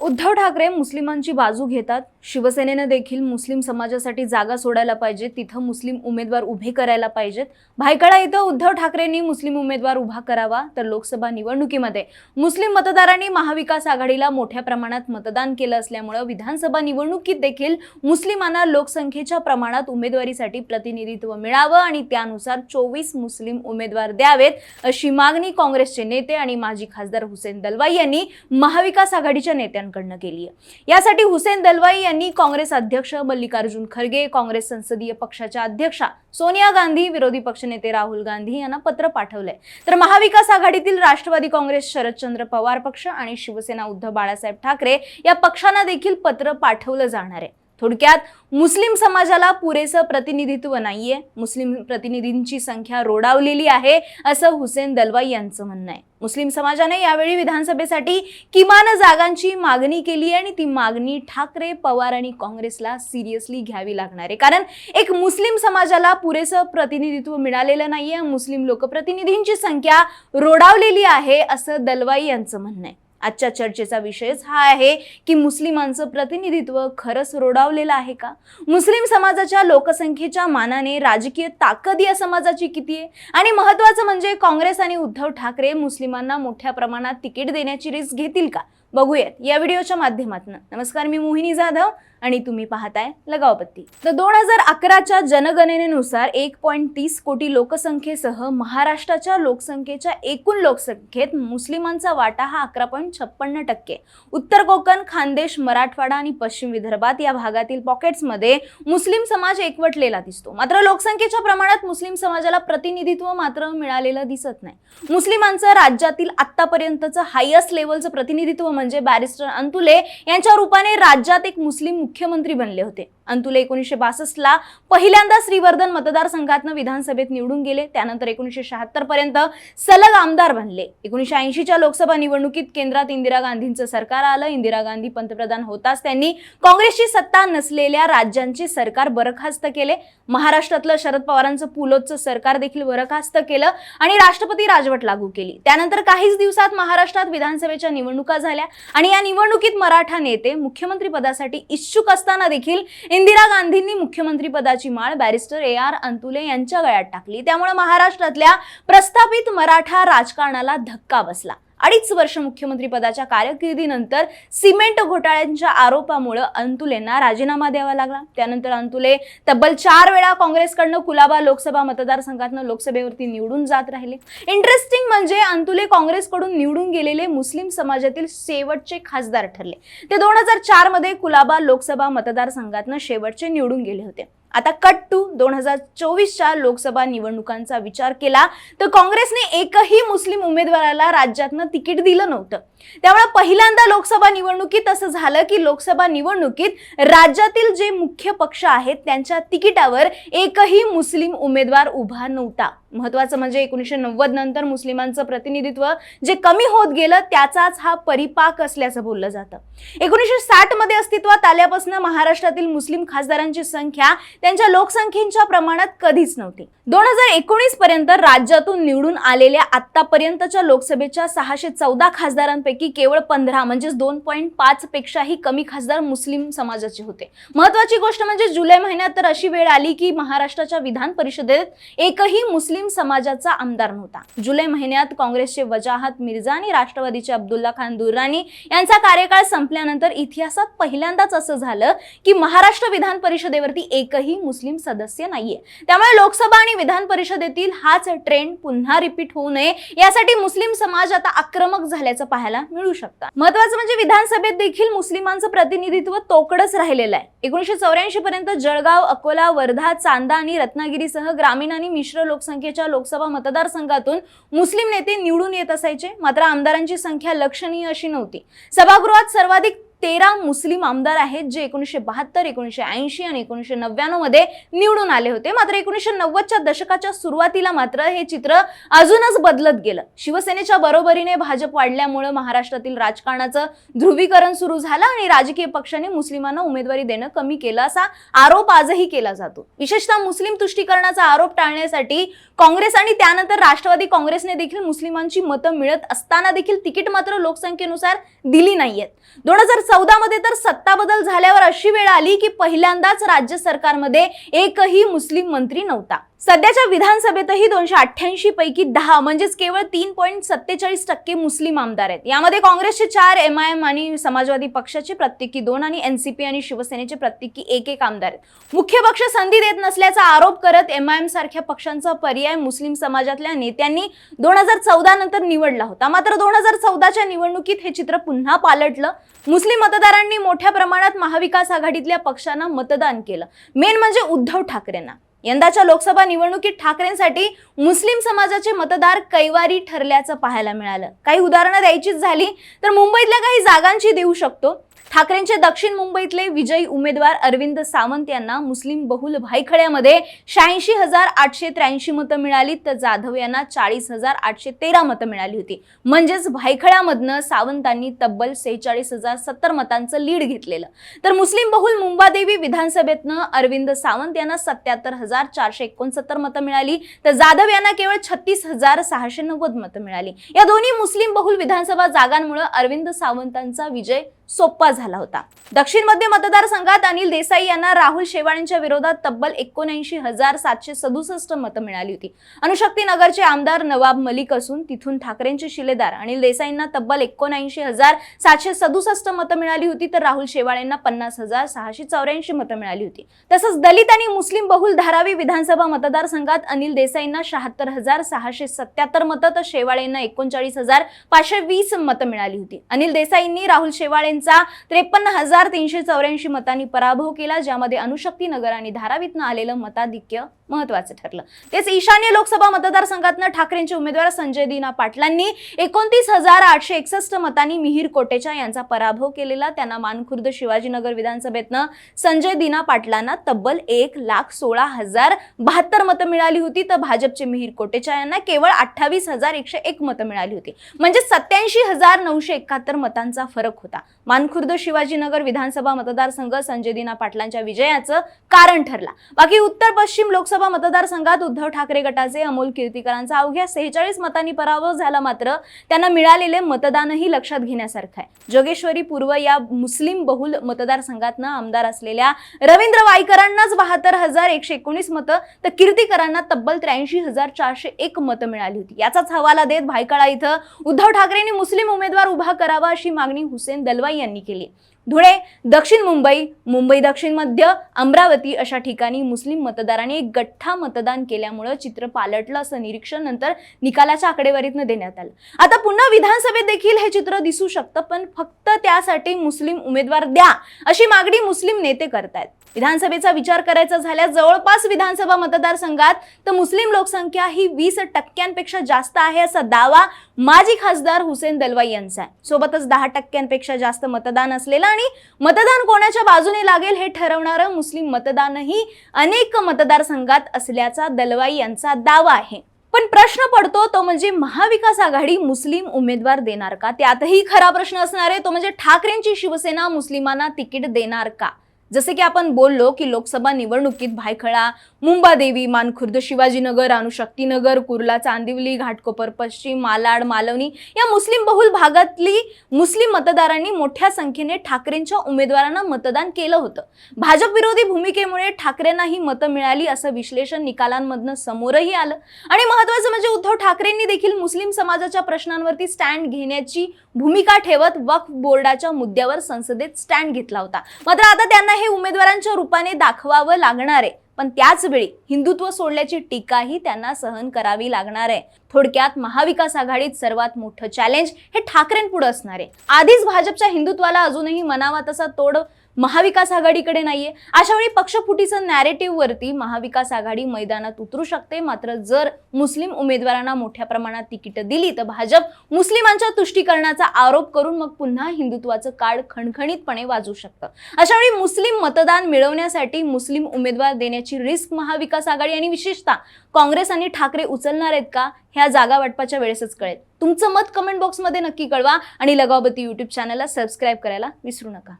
उद्धव ठाकरे मुस्लिमांची बाजू घेतात. शिवसेनेनं देखील मुस्लिम समाजासाठी जागा सोडायला पाहिजे. तिथं मुस्लिम उमेदवार उभे करायला पाहिजेत. भायखळा इथं उद्धव ठाकरेंनी मुस्लिम उमेदवार उभा करावा तर लोकसभा निवडणुकीमध्ये. मुस्लिम मतदारांनी महाविकास आघाडीला मोठ्या प्रमाणात मतदान केलं असल्यामुळं विधानसभा निवडणुकीत देखील मुस्लिमांना लोकसंख्येच्या प्रमाणात उमेदवारीसाठी प्रतिनिधित्व मिळावं आणि त्यानुसार चोवीस मुस्लिम उमेदवार द्यावेत अशी मागणी काँग्रेसचे नेते आणि माजी खासदार हुसेन दलवाई यांनी महाविकास आघाडीच्या नेत्यांना पक्षांकडनं केली आहे यासाठी हुसेन दलवाई यांनी काँग्रेस अध्यक्ष मल्लिकार्जुन खरगे काँग्रेस संसदीय पक्षाच्या अध्यक्षा सोनिया गांधी विरोधी पक्षनेते राहुल गांधी यांना पत्र पाठवलंय. तर महाविकास आघाडीतील राष्ट्रवादी काँग्रेस शरदचंद्र पवार पक्ष आणि शिवसेना उद्धव बाळासाहेब ठाकरे या पक्षांना देखील पत्र पाठवलं जाणार आहे. थोडक्यात मुस्लिम समाजाला पुरेसं प्रतिनिधित्व नाहीये. मुस्लिम प्रतिनिधींची संख्या रोडावलेली आहे असं हुसेन दलवाई यांचं म्हणणं आहे. मुस्लिम समाजाने यावेळी विधानसभेसाठी किमान जागांची मागणी केली आहे आणि ती मागणी ठाकरे पवार आणि काँग्रेसला सिरियसली घ्यावी लागणार आहे. कारण एक मुस्लिम समाजाला पुरेसं प्रतिनिधित्व मिळालेलं नाहीये. मुस्लिम लोकप्रतिनिधींची संख्या रोडावलेली आहे असं दलवाई यांचं म्हणणं आहे. आजच्या चर्चेचा विषयच हा आहे की मुस्लिमांचं प्रतिनिधित्व खरंच रोडावलेलं आहे का? मुस्लिम समाजाच्या लोकसंख्येच्या मानाने राजकीय ताकद या समाजाची किती आहे? आणि महत्वाचं म्हणजे काँग्रेस आणि उद्धव ठाकरे मुस्लिमांना मोठ्या प्रमाणात तिकीट देण्याची रिस्क घेतील का? बघूयात या व्हिडिओच्या माध्यमातून. नमस्कार मी मोहिनी जाधव. आणि तुम्ही पाहताय लगावपत्ती तर दोन हजार अकराच्या जनगणनेनुसार एक पॉईंट तीस कोटी लोकसंख्येसह महाराष्ट्राच्या लोकसंख्येच्या एकूण लोकसंख्येत मुस्लिमांचा वाटा हा अकरा पॉईंट छप्पन्न टक्के. उत्तर कोकण खानदेश मराठवाडा आणि पश्चिम विदर्भात या भागातील पॉकेट्समध्ये मुस्लिम समाज एकवटलेला दिसतो. मात्र लोकसंख्येच्या प्रमाणात मुस्लिम समाजाला प्रतिनिधित्व मात्र मिळालेलं दिसत नाही. मुस्लिमांचं राज्यातील आत्तापर्यंतचं हायस्ट लेवलचं प्रतिनिधित्व म्हणजे बॅरिस्टर अंतुले यांच्या रूपाने राज्यात एक मुस्लिम मुख्यमंत्री बनले होते. अंतुले एकोणीसशे बासष्टला पहिल्यांदा श्रीवर्धन मतदारसंघातनं विधानसभेत निवडून गेले. त्यानंतर एकोणीसशे शहात्तर पर्यंत सलग आमदार बनले. एकोणीसशे ऐंशीच्या लोकसभा निवडणुकीत केंद्रात इंदिरा गांधींचं सरकार आलं. इंदिरा गांधी पंतप्रधान होताच त्यांनी काँग्रेसची सत्ता नसलेल्या राज्यांचे सरकार बरखास्त केले. महाराष्ट्रातलं शरद पवारांचं पुलोदचं सरकार देखील बरखास्त केलं आणि राष्ट्रपती राजवट लागू केली. त्यानंतर काहीच दिवसात महाराष्ट्रात विधानसभेच्या निवडणुका झाल्या आणि या निवडणुकीत मराठा नेते मुख्यमंत्री पदासाठी इच्छुक असताना देखील इंदिरा गांधींनी मुख्यमंत्री पदाची माळ बॅरिस्टर ए आर अंतुले यांच्या गळ्यात टाकली. त्यामुळे महाराष्ट्रातल्या प्रस्थापित मराठा राजकारणाला धक्का बसला. अडीच वर्ष मुख्यमंत्रीपदाच्या कारकिर्दीनंतर सिमेंट घोटाळ्यांच्या आरोपामुळे अंतुलेंना राजीनामा द्यावा लागला. त्यानंतर अंतुले तब्बल चार वेळा काँग्रेसकडनं कुलाबा लोकसभा मतदारसंघातनं लोकसभेवरती निवडून जात राहिले. इंटरेस्टिंग म्हणजे अंतुले काँग्रेसकडून निवडून गेलेले मुस्लिम समाजातील शेवटचे खासदार ठरले. ते दोन हजार चारमध्ये कुलाबा लोकसभा मतदारसंघातनं शेवटचे निवडून गेले होते. आता कट टू दोन हजार चोवीसच्या लोकसभा निवडणुकांचा विचार केला तर काँग्रेसने एकही मुस्लिम उमेदवाराला राज्यातनं तिकीट दिलं नव्हतं. त्यामुळे पहिल्यांदा लोकसभा निवडणुकीत असं झालं की लोकसभा निवडणुकीत राज्यातील जे मुख्य पक्ष आहेत त्यांच्या तिकिटावर एकही मुस्लिम उमेदवार उभा नव्हता. महत्वाचं म्हणजे एकोणीसशे नव्वद नंतर मुस्लिमांचं प्रतिनिधित्व जे कमी होत गेलं त्याचाच हा परिपाक असल्याचं बोललं जातं. एकोणीसशे साठमध्ये अस्तित्वात आल्यापासून महाराष्ट्रातील मुस्लिम खासदारांची संख्या त्यांच्या लोकसंख्येच्या प्रमाणात कधीच नव्हती. दोन हजार एकोणीस पर्यंत राज्यातून निवडून आलेल्या आतापर्यंतच्या लोकसभेच्या सहाशे चौदा खासदारांपैकी केवळ पंधरा म्हणजेच दोन पॉईंट पाच पेक्षाही कमी खासदार मुस्लिम समाजाचे होते. महत्वाची गोष्ट म्हणजे जुलै महिन्यात तर अशी वेळ आली की महाराष्ट्राच्या विधान परिषदेत एकही मुस्लिम मुस्लिम समाजाचा आमदार नव्हता. जुलै महिन्यात काँग्रेसचे वजाहत मिर्झा आणि राष्ट्रवादीचे अब्दुल्ला खान दुर्राणी यांचा कार्यकाळ संपल्यानंतर इतिहासात पहिल्यांदाच असं झालं की महाराष्ट्र विधान परिषदेवरती एकही मुस्लिम सदस्य नाहीये. त्यामुळे लोकसभा आणि विधान परिषदेतील हाच ट्रेंड पुन्हा रिपीट होऊ नये यासाठी मुस्लिम समाज आता आक्रमक झाल्याचं पाहायला मिळू शकतं. महत्वाचं म्हणजे विधानसभेत देखील मुस्लिमांचं प्रतिनिधित्व तोकडच राहिलेलं आहे. एकोणीसशे चौऱ्याऐंशी पर्यंत जळगाव अकोला वर्धा चांदा आणि रत्नागिरीसह ग्रामीण आणि मिश्र लोकसंख्येच्या लोकसभा मतदारसंघातून मुस्लिम नेते निवडून येत असायचे. मात्र आमदारांची संख्या लक्षणीय अशी नव्हती. सभागृहात सर्वाधिक तेरा मुस्लिम आमदार आहेत जे एकोणीसशे बहात्तर एकोणीसशे ऐंशी आणि एकोणीसशे नव्याण्णवमध्ये निवडून आले होते. मात्र एकोणीसशे नव्वदच्या दशकाच्या सुरुवातीला मात्र हे चित्र अजूनच बदलत गेलं. शिवसेनेच्या बरोबरीने भाजप वाढल्यामुळे महाराष्ट्रातील राजकारणाचं ध्रुवीकरण सुरू झालं आणि राजकीय पक्षाने मुस्लिमांना उमेदवारी देणं कमी केलं असा आरोप आजही केला जातो. विशेषतः मुस्लिम तुष्टीकरणाचा आरोप टाळण्यासाठी काँग्रेस आणि त्यानंतर राष्ट्रवादी काँग्रेसने देखील मुस्लिमांची मतं मिळत असताना देखील तिकीट मात्र लोकसंख्येनुसार दिली नाहीयेत. दोन हजार चौदा मध्ये तर सत्ता बदल झाल्यावर अशी वेळ आली की पहिल्यांदाच राज्य सरकारमध्ये एकही मुस्लिम मंत्री नव्हता. सध्याच्या विधानसभेतही दोनशे अठ्ठ्याऐंशी पैकी दहा म्हणजेच केवळ तीन पॉईंट सत्तेचाळीस टक्के मुस्लिम आमदार आहेत. यामध्ये काँग्रेसचे चार एम आय एम आणि समाजवादी पक्षाचे प्रत्येकी दोन आणि एनसीपी आणि शिवसेनेचे प्रत्येकी एक एक आमदार आहेत. मुख्य पक्ष संधी देत नसल्याचा आरोप करत एम आय एम सारख्या पक्षांचा पर्याय मुस्लिम समाजातल्या नेत्यांनी दोन हजार चौदा नंतर निवडला होता. मात्र दोन हजार चौदाच्या निवडणुकीत हे चित्र पुन्हा पालटलं. मुस्लिम मतदारांनी मोठ्या प्रमाणात महाविकास आघाडीतल्या पक्षांना मतदान केलं. मेन म्हणजे उद्धव ठाकरेंना. यंदाच्या लोकसभा निवडणुकीत ठाकरेंसाठी मुस्लिम समाजाचे मतदार कैवारी ठरल्याचं पाहायला मिळालं. काही उदाहरणं द्यायचीच झाली तर मुंबईतल्या काही जागांची देऊ शकतो. ठाकरेंचे दक्षिण मुंबईतले विजयी उमेदवार अरविंद सावंत यांना मुस्लिम बहुल भाईखड्यामध्ये शहाऐंशी हजार आठशे त्र्याऐंशी मतं मिळाली तर जाधव यांना चाळीस हजार आठशे तेरा मतं मिळाली होती. म्हणजेच भाईखळ्यामधनं सावंतांनी तब्बल सेहेचाळीस हजार सत्तर मतांचं लीड घेतलेलं. तर मुस्लिम बहुल मुंबादेवी विधानसभेतनं अरविंद सावंत यांना सत्याहत्तर हजार चारशे एकोणसत्तर मतं मिळाली तर जाधव यांना केवळ छत्तीस हजार सहाशे नव्वद मतं मिळाली. या दोन्ही मुस्लिम बहुल विधानसभा जागांमुळे अरविंद सावंतांचा विजय सोपा झाला होता. दक्षिण मध्य मतदारसंघात अनिल देसाई यांना राहुल शेवाळेंच्या विरोधात तब्बल एकोणऐंशी हजार सातशे सदुसष्ट मतं मिळाली होती. अनुशक्ती नगरचे आमदार नवाब मलिक असून तिथून ठाकरेंचे शिलेदार अनिल देसाईंना तब्बल एकोणऐंशी हजार सातशे सदुसष्ट मतं मिळाली होती तर राहुल शेवाळेंना पन्नास हजार सहाशे चौऱ्याऐंशी मतं मिळाली होती. तसंच दलित आणि मुस्लिम बहुल धारावी विधानसभा मतदारसंघात अनिल देसाईंना शहात्तर हजार सहाशे सत्याहत्तर मतं तर शेवाळेंना एकोणचाळीस हजार पाचशे वीस मतं मिळाली होती. अनिल देसाईंनी राहुल यांचा त्रेपन्न हजार तीनशे चौऱ्याऐंशी मतांनी पराभव केला ज्यामध्ये अनुशक्ती नगर आणि धारावीतनं आलेलं मताधिक्य महत्वाचं ठरलं. तेच ईशान्य लोकसभा मतदारसंघातनं ठाकरेंचे उमेदवार संजय दिना पाटलांनी एकोणतीस हजार आठशे एकसष्ट मतांनी मिहीर कोटेचा यांचा पराभव केलेला. त्यांना मानखुर्द शिवाजीनगर विधानसभेतनं संजय दिना पाटलांना तब्बल एक लाख सोळा हजार बहात्तर मतं मिळाली होती. तर भाजपचे मिहीर कोटेचा यांना केवळ अठ्ठावीस हजार एकशे एक मतं मिळाली होती. म्हणजे सत्याऐंशी हजार नऊशे एकाहत्तर मतांचा फरक होता. मानखुर्द शिवाजीनगर विधानसभा मतदारसंघ संजय दिना पाटलांच्या विजयाचं कारण ठरला. बाकी उत्तर पश्चिम लोकसभा मतदारसंघात उद्धव ठाकरे गटाचे अमोल कीर्तीकरांचा अवघ्या सेहेचाळीस मतांनी पराभव झाला मात्र त्यांना मिळालेले मतदानही लक्षात घेण्यासारखं आहे. जोगेश्वरी पूर्व या मुस्लिम बहुल मतदारसंघातनं आमदार असलेल्या रवींद्र वाईकरांनाच बहात्तर हजार एकशे एकोणीस मतं तर कीर्तीकरांना तब्बल त्र्याऐंशी हजार चारशे एक मतं मिळाली होती. याचाच हवाला देत भायखळा इथं उद्धव ठाकरेंनी मुस्लिम उमेदवार उभा करावा अशी मागणी हुसेन दलवाई यांनी केली धुळे दक्षिण मुंबई मुंबई दक्षिण मध्य अमरावती अशा ठिकाणी मुस्लिम मतदारांनी एक गठ्ठा मतदान केल्यामुळं चित्र पालटलं असं निरीक्षण नंतर निकालाच्या आकडेवारीतनं देण्यात आलं. आता पुन्हा विधानसभेत देखील हे चित्र दिसू शकतं पण फक्त त्यासाठी मुस्लिम उमेदवार द्या अशी मागणी मुस्लिम नेते करतायत. विधानसभेचा विचार करायचा झाल्यास जवळपास विधानसभा मतदारसंघात तर मुस्लिम लोकसंख्या ही वीस टक्क्यांपेक्षा जास्त आहे असा दावा माजी खासदार हुसेन दलवाई यांचा आहे. सोबतच दहा टक्क्यांपेक्षा जास्त मतदान असलेलं आणि मतदान कोणाच्या बाजूने लागेल हे ठरवणारं मुस्लिम मतदानही अनेक मतदारसंघात असल्याचा दलवाई यांचा दावा आहे. पण प्रश्न पडतो तो म्हणजे महाविकास आघाडी मुस्लिम उमेदवार देणार का? त्यातही खरा प्रश्न असणार आहे तो म्हणजे ठाकरेंची शिवसेना मुस्लिमांना तिकीट देणार का? जसे की आपण बोललो की लोकसभा निवडणुकीत भायखळा मुंबादेवी मानखुर्द शिवाजीनगर अनुशक्तीनगर कुर्ला चांदिवली घाटकोपर पश्चिम मालाड मालवणी या मुस्लिम बहुल भागातली मुस्लिम मतदारांनी मोठ्या संख्येने ठाकरेंच्या उमेदवारांना मतदान केलं होतं. भाजप विरोधी भूमिकेमुळे ठाकरेंना ही मतं मिळाली असं विश्लेषण निकालांमधनं समोरही आलं. आणि महत्वाचं म्हणजे उद्धव ठाकरेंनी देखील मुस्लिम समाजाच्या प्रश्नांवरती स्टँड घेण्याची भूमिका ठेवत वक्फ बोर्डाच्या मुद्द्यावर संसदेत स्टँड घेतला होता. मात्र आता त्यांना हे उमेदवारांच्या रूपाने दाखवावं लागणार आहे. पण त्याच वेळी हिंदुत्व सोडल्याची टीकाही त्यांना सहन करावी लागणार आहे. थोडक्यात महाविकास आघाडीत सर्वात मोठं चॅलेंज हे ठाकरेंपुढे असणार आहे. आधीच भाजपच्या हिंदुत्वाला अजूनही मनावा तसा तोड महाविकास आघाडीकडे नाहीये. अशा वेळी पक्षफुटीचं नॅरेटिव्ह वरती महाविकास आघाडी मैदानात उतरू शकते. मात्र जर मुस्लिम उमेदवारांना मोठ्या प्रमाणात तिकीट दिली तर भाजप मुस्लिमांच्या तुष्टीकरणाचा आरोप करून मग पुन्हा हिंदुत्वाचं कार्ड खणखणीतपणे वाजू शकतं. अशा वेळी मुस्लिम मतदान मिळवण्यासाठी मुस्लिम उमेदवार देण्याची रिस्क महाविकास आघाडी आणि विशेषतः काँग्रेस आणि ठाकरे उचलणार आहेत का ह्या जागा वाटपाच्या वेळेसच कळेल. तुमचं मत कमेंट बॉक्समध्ये नक्की कळवा आणि लगावबती यूट्यूब चॅनलला सबस्क्राईब करायला विसरू नका.